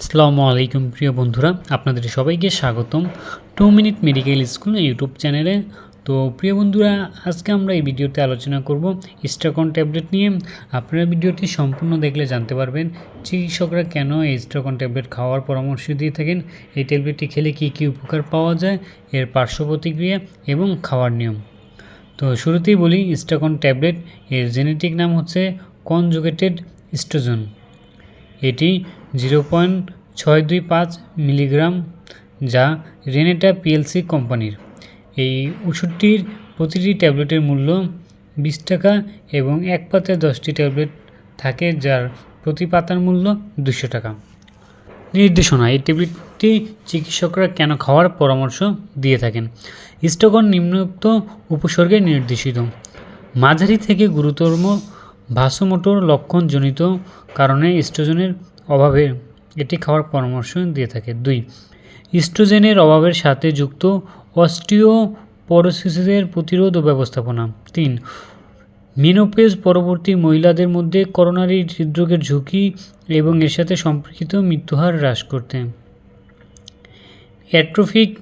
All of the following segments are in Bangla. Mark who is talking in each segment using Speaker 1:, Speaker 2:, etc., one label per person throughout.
Speaker 1: আসসালামু আলাইকুম, প্রিয় বন্ধুরা। আপনাদের সবাইকে স্বাগতম two minute medical school YouTube চ্যানেলে। তো প্রিয় বন্ধুরা, আজকে আমরা এই ভিডিওতে আলোচনা করব স্টাকন ট্যাবলেট নিয়ে। আপনারা ভিডিওটি সম্পূর্ণ দেখলে জানতে পারবেন চিকিৎসকরা কেন এই স্টাকন ট্যাবলেট খাওয়ার পরামর্শ দিয়ে থাকেন, এই ট্যাবলেটটি খেলে কী কী উপকার পাওয়া যায়, এর পার্শ্ব প্রতিক্রিয়া এবং খাওয়ার নিয়ম। তো শুরুতেই বলি স্টাকন ট্যাবলেট এর জেনেটিক নাম হচ্ছে কনজুগেটেড স্টোজন এটি জিরো পয়েন্ট ছয় দুই পাঁচ মিলিগ্রাম, যা রেনেটা পিএলসি কোম্পানির। এই ওষুধটির প্রতিটি ট্যাবলেটের মূল্য বিশ টাকা এবং এক পাতায় দশটি ট্যাবলেট থাকে, যার প্রতি পাতার মূল্য দুশো টাকা। নির্দেশনা, এই ট্যাবলেটটি চিকিৎসকরা কেন খাওয়ার পরামর্শ দিয়ে থাকেন? স্টোকন নিম্নোক্ত উপসর্গে নির্দেশিত। মাঝারি থেকে গুরুতর ভাসোমোটর লক্ষণজনিত কারণে স্ট্রোজেনের অভাবে এটি খাওয়ার পরামর্শ দিয়ে থাকে। দুই, ইস্ট্রোজেনের অভাবের সাথে যুক্ত অস্টিওপরোসিসের প্রতিরোধ ও ব্যবস্থাপনা। তিন, মিনোপেজ পরবর্তী মহিলাদের মধ্যে করোনারি হৃদরোগের ঝুঁকি এবং এর সাথে সম্পর্কিত মৃত্যুহার হ্রাস করতে। অ্যাট্রোফিক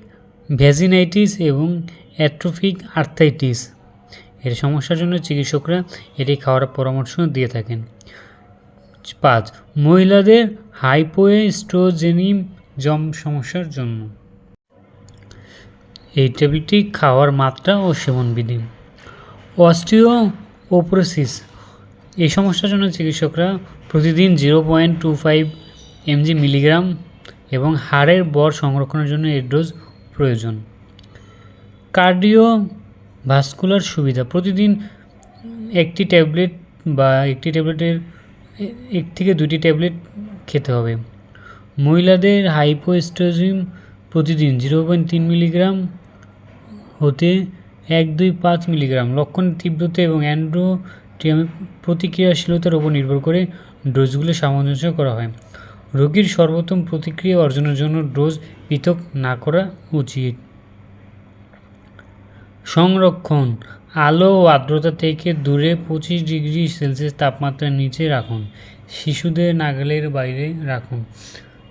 Speaker 1: ভ্যাজিনাইটিস এবং অ্যাট্রোফিক আর্থাইটিস। এর সমস্যার জন্য চিকিৎসকরা এটি খাওয়ার পরামর্শ দিয়ে থাকেন। পাঁচ, মহিলাদের হাইপোয়েস্ট্রোজেনিম জম সমস্যার জন্য। এই ট্যাবলেটটি খাওয়ার মাত্রা ও সেবনবিধি। অস্টিও ওপ্রোসিস এই সমস্যার জন্য চিকিৎসকরা প্রতিদিন zero point two five mg milligram এবং হাড়ের বর সংরক্ষণের জন্য এর ডোজ প্রয়োজন। কার্ডিও ভাস্কুলার সুবিধা। প্রতিদিন একটি ট্যাবলেট বা একটি ট্যাবলেটের এক থেকে দুটি ট্যাবলেট খেতে হবে। মহিলাদের হাইপোস্টোজিম প্রতিদিন জিরো পয়েন্ট তিন মিলিগ্রাম হতে এক দুই পাঁচ মিলিগ্রাম লক্ষণ তীব্রতা এবং অ্যান্ড্রোটিয়াম প্রতিক্রিয়াশীলতার উপর নির্ভর করে ডোজগুলো সামঞ্জস্য করা হয়। রোগীর সর্বোত্তম প্রতিক্রিয়া অর্জনের জন্য ডোজ পৃথক না করা উচিত। সংরক্ষণ। আলো ও আর্দ্রতা থেকে দূরে পঁচিশ ডিগ্রি সেলসিয়াস তাপমাত্রার নিচে রাখুন। শিশুদের নাগালের বাইরে রাখুন।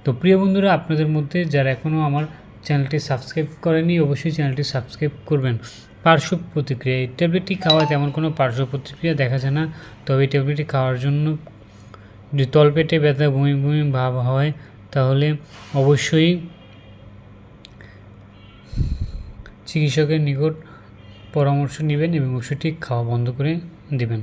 Speaker 1: তো প্রিয় বন্ধুরা, আপনাদের মধ্যে যারা এখনও আমার চ্যানেলটি সাবস্ক্রাইব করেনি অবশ্যই চ্যানেলটি সাবস্ক্রাইব করবেন। পার্শ্ব প্রতিক্রিয়া, এই ট্যাবলেটটি খাওয়ায় তেমন কোনো পার্শ্ব প্রতিক্রিয়া দেখা যায় না। তবে এই ট্যাবলেটটি খাওয়ার জন্য যদি তলপেটে ব্যথা, বমি বমি ভাব হয়, তাহলে অবশ্যই চিকিৎসকের নিকট পরামর্শ নেবেন এবং ওষুধটি খাওয়া বন্ধ করে দেবেন।